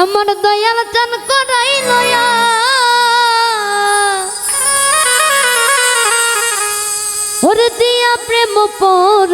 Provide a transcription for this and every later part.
আমার দয়াল চান করাই লয়া। ওর দিয়া প্রেম পর।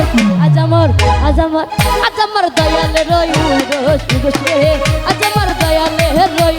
রই আজ আমার আজ আমার আজ আমার দয়ালে রই রস রসে আজ আমার দয়ালে রই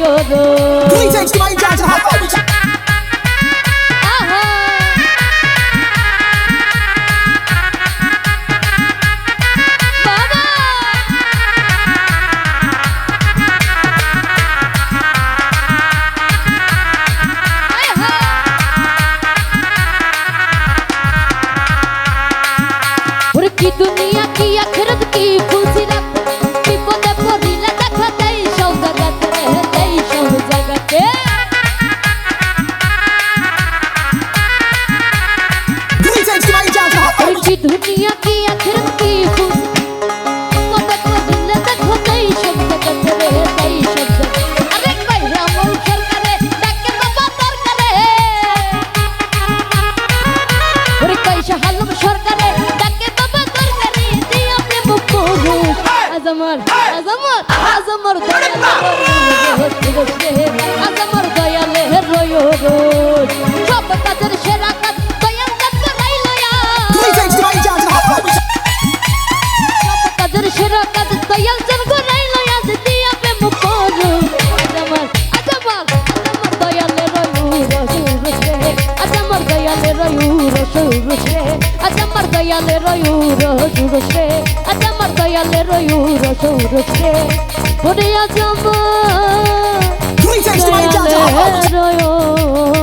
दुनिया की अखरत की আজমর আজমর আজ আমার দয়ালে রোজ রোজ। রে আজ আমার দয়ালে রোজ। রোজ সব কাজের সেরা দয়ালে রোজ রোজ রে আজ আমার দয়ালে রোজ রোজ রে আজ আমার দয়ালে রোজ রোজ রে ওরে আজ আমার. দয়ালে রোজ